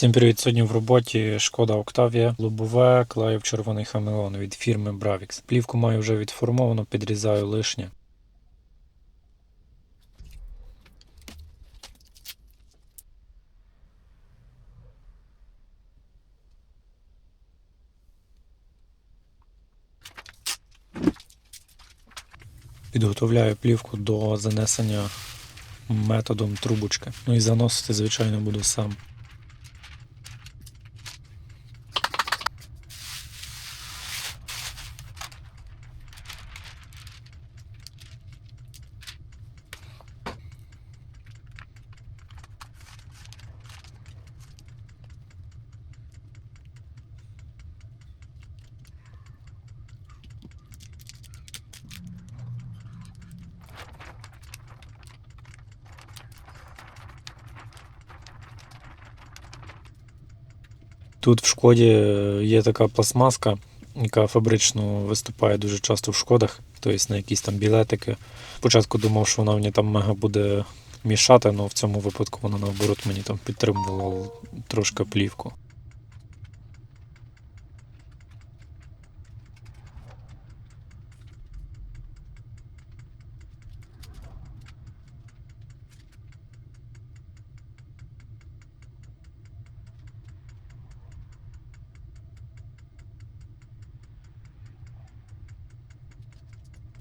Всім привіт! Сьогодні в роботі шкода Octavia, лобове, клеїв червоний хамелеон від фірми Bravix. Плівку маю вже відформовано, підрізаю лишнє. Підготовляю плівку до занесення методом трубочки. Ну і заносити, звичайно, буду сам. Тут в шкоді е, є така пластмаска, яка фабрично виступає дуже часто в шкодах, тобто на якісь там білетики. Спочатку думав, що вона мені там мега буде мішати, але в цьому випадку вона наоборот мені там підтримувала трошки плівку.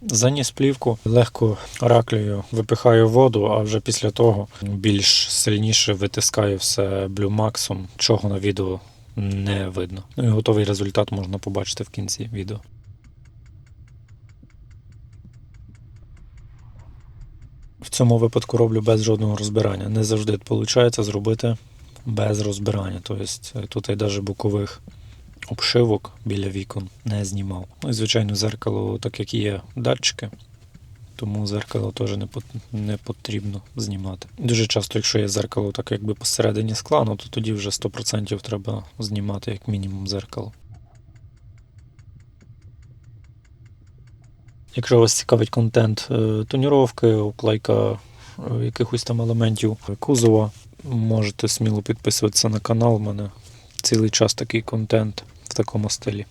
Заніс плівку, легко раклею випихаю воду, а вже після того більш сильніше витискаю все блюмаксом, чого на відео не видно. Ну і готовий результат можна побачити в кінці відео. В цьому випадку роблю без жодного розбирання. Не завжди виходить зробити без розбирання. Тобто тут і навіть бокових обшивок біля вікон не знімав. Ну і звичайно, зеркало, так як є датчики, тому зеркало теж не, потрібно знімати. Дуже часто, якщо є зеркало так якби посередині скла, ну, то тоді вже 100% треба знімати як мінімум зеркало. Якщо вас цікавить контент е, тоніровки, уклейка е, якихось там елементів кузова, можете сміло підписуватися на канал. У мене цілий час такий контент такому стилі.